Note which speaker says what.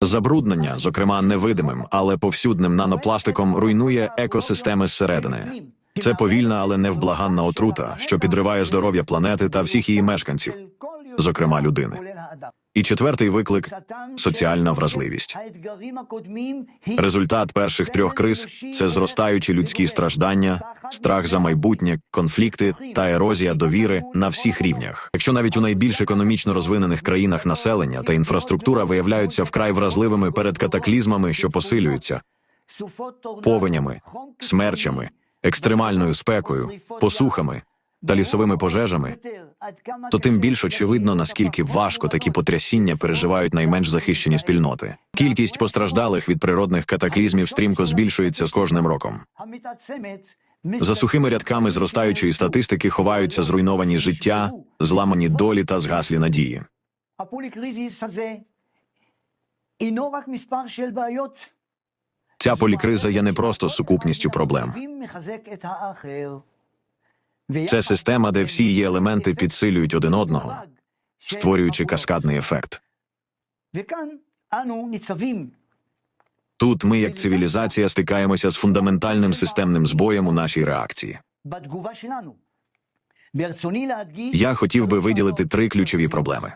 Speaker 1: Забруднення, зокрема невидимим, але повсюдним нанопластиком, руйнує екосистеми зсередини. Це повільна, але невблаганна отрута, що підриває здоров'я планети та всіх її мешканців, зокрема людини. І четвертий виклик соціальна вразливість. Результат перших трьох криз це зростаючі людські страждання, страх за майбутнє, конфлікти та ерозія довіри на всіх рівнях. Якщо навіть у найбільш економічно розвинених країнах населення та інфраструктура виявляються вкрай вразливими перед катаклізмами, що посилюються, повенями, смерчами, екстремальною спекою, посухами та лісовими пожежами, то тим більш очевидно наскільки важко такі потрясіння переживають найменш захищені спільноти. Кількість постраждалих від природних катаклізмів стрімко збільшується з кожним роком. За сухими рядками зростаючої статистики ховаються зруйновані життя, зламані долі та згаслі надії. Ця полікриза є не просто сукупністю проблем. Це система, де всі її елементи підсилюють один одного, створюючи каскадний ефект. Тут ми, як цивілізація, стикаємося з фундаментальним системним збоєм у нашій реакції. Я хотів би виділити три ключові проблеми.